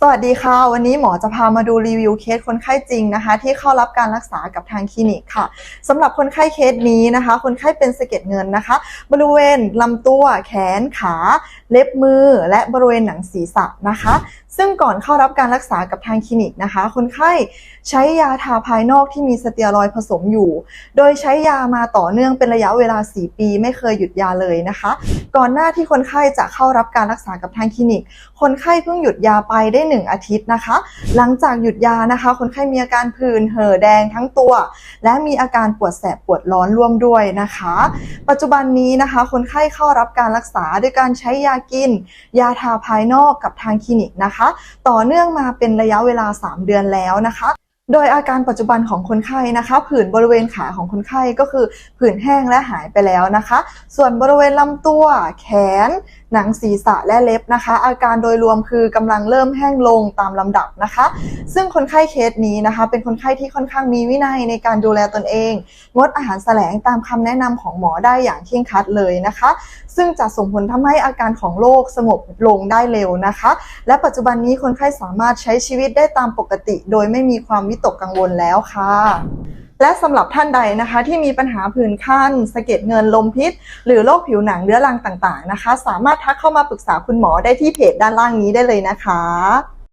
สวัสดีค่ะ วันนี้หมอจะพามาดูรีวิวเคสคนไข้จริงนะคะ ที่เข้ารับการรักษากับทางคลินิกค่ะสำหรับคนไข้เคสนี้นะคะ คนไข้เป็นสะเก็ดเงินนะคะ บริเวณลำตัว แขนขา เล็บมือ และบริเวณหนังศีรษะนะคะ ซึ่งก่อนเข้ารับการรักษากับทางคลินิกนะคะ คนไข้ใช้ยาทาภายนอกที่มีสเตียรอยผสมอยู่ โดยใช้ยามาต่อเนื่องเป็นระยะเวลา 4 ปี ไม่เคยหยุดยาเลยนะคะ ก่อนหน้าที่คนไข้จะเข้ารับการรักษากับทางคลินิก คนไข้เพิ่งหยุดยาไปได้1 อาทิตย์นะคะ หลังจากหยุดยานะคะ คนไข้มีอาการผื่นเห่อแดงทั้งตัว และมีอาการปวดแสบปวดร้อนร่วมด้วยนะคะ ปัจจุบันนี้นะคะ คนไข้เข้ารับการรักษาด้วยการใช้ยากิน ยาทาภายนอกกับทางคลินิกนะคะ ต่อเนื่องมาเป็นระยะเวลา 3 เดือนแล้วนะคะโดยอาการปัจจุบันของคนไข้นะคะ ผื่นบริเวณขาของคนไข้ก็คือผื่นแห้งและหายไปแล้วนะคะ ส่วนบริเวณลำตัว แขนหนังศีรษะและเล็บนะคะ อาการโดยรวมคือกำลังเริ่มแห้งลงตามลำดับนะคะ ซึ่งคนไข้เคสนี้นะคะ เป็นคนไข้ที่ค่อนข้างมีวินัยในการดูแลตนเอง งดอาหารแสลงตามคำแนะนำของหมอได้อย่างเคร่งครัดเลยนะคะ ซึ่งจะส่งผลทำให้อาการของโรคสงบลงได้เร็วนะคะ และปัจจุบันนี้คนไข้สามารถใช้ชีวิตได้ตามปกติ โดยไม่มีความวิตกกังวลแล้วค่ะ และสำหรับท่านใดนะคะที่มีปัญหาผื่นคันสะเก็ดเงินลมพิษ หรือโรคผิวหนังเรื้อรังต่างๆนะคะ สามารถทักเข้ามาปรึกษาคุณหมอได้ที่เพจด้านล่างนี้ได้เลยนะคะ